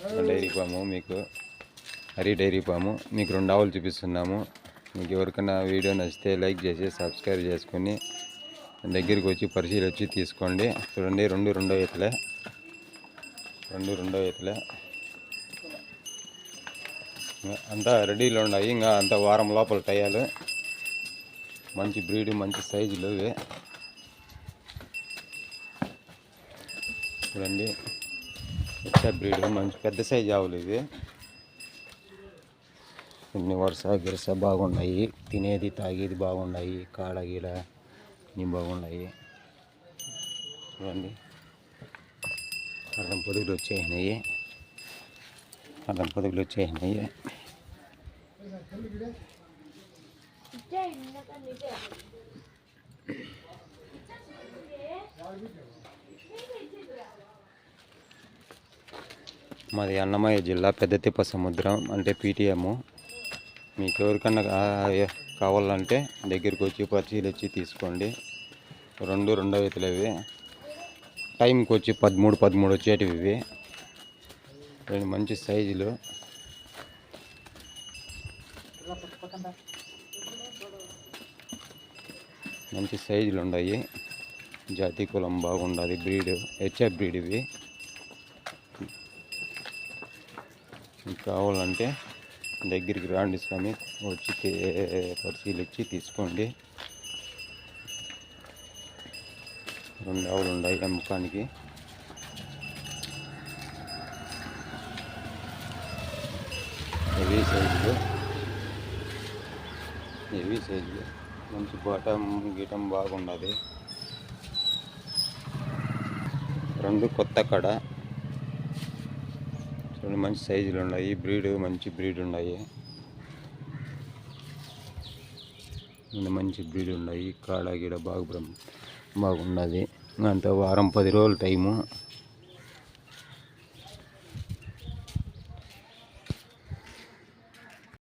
Dairy form మీకు Hari dairy form మీకు రెండు ఆవులు చూపిస్తున్నాము. మీకు ఎవరికైనా వీడియో నచ్చితే లైక్ చేసి సబ్స్క్రైబ్ చేసుకొని దగ్గరికి వచ్చి పరిశీలించి వచ్చి తీసుకోండి. చూడండి రెండు రెండో ఎత్తులే. రెండు రెండో ఎత్తులే. అంతా రెడీలో ఉన్నాయి. ఇంకా అంతా వారం లోపల టయాలు మంచి బ్రీడ్ మంచి సైజులు ఇవి. చూడండి. హెచ్ఆర్ బ్రీడ్ మంచి పెద్ద సైజు ఆవులు ఇవి. కొన్ని వరుస గిరస బాగున్నాయి. తినేది తాగేది బాగున్నాయి. కాడ గీడ ఇన్ని బాగున్నాయి. చూడండి అర్థం పొదుగులు వచ్చేసినాయి. అర్థం పొదుగులు వచ్చేసినాయి. మాది అన్నమయ్య జిల్లా పెద్ద తిప్ప సముద్రం అంటే పీటీఎం. మీకు ఎవరికన్నా కావాలంటే దగ్గరికి వచ్చి పరిశీలించి తీసుకోండి. రెండు రెండో ఇవి. టైంకి వచ్చి పదమూడు పదమూడు వచ్చేటివి ఇవి. రెండు మంచి సైజులు. మంచి సైజులు ఉన్నాయి జాతి కులం బాగుండదు బ్రీడ్ హెచ్ఎఫ్ బ్రీడ్ ఇవి. మీకు కావాలంటే దగ్గరికి రాండి స్వామి. వచ్చి పరిశీలించి తీసుకోండి. రెండు ఆవులు ఉన్నాయి అమ్మకానికి హెవీ సైజులు. హెవీ సైజులు. మంచి బాటం గీటం బాగుండదు. రెండు కొత్త కడ. చూడండి మంచి సైజులు ఉన్నాయి. బ్రీడ్ మంచి బ్రీడ్ ఉన్నాయి. మంచి బ్రీడ్ ఉన్నాయి. కాడ గీడ బాగా బాగున్నది. అంత వారం పది రోజులు టైము